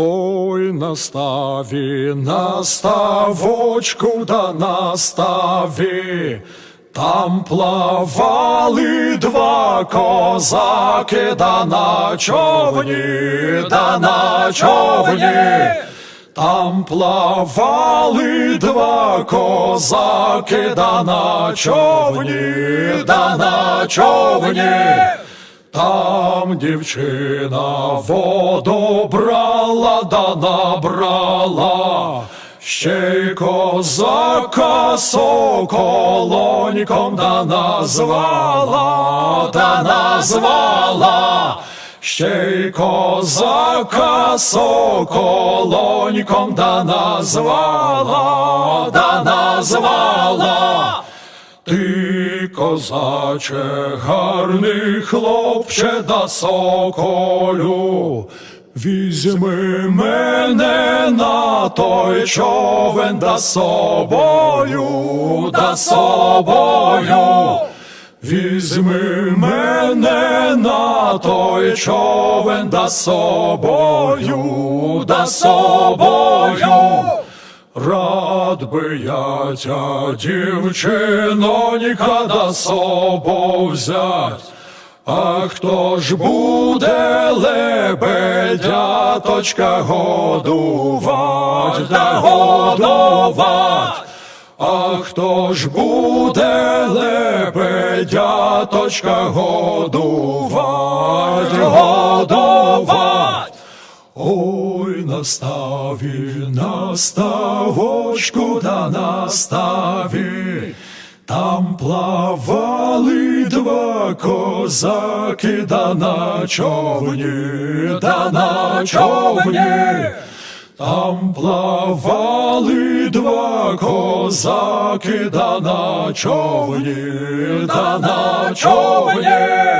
Ой, наставі, наставочку да наставі, там плавали два козаки, да на човні, да на човні. Там плавали два козаки, да на човні, да на човні. Там дівчина воду брала да набрала, ще й козака соколоньком да назвала, да назвала, ще й козака соколоньком да назвала, да назвала. Ти, козаче, гарний хлопче да соколю, візьми мене на той човен да собою, да собою. Візьми мене на той човен да собою, да собою. Рад би я тя дівчинонька да собою взять. А хто ж буде лебедяточка годувать, да годувать? А хто ж буде лебедяточка годувать, Ой, наставі, наставочку да наставі, там плавали два козаки, да на човні, да на човні. Там плавали два козаки, да на човні, да на човні.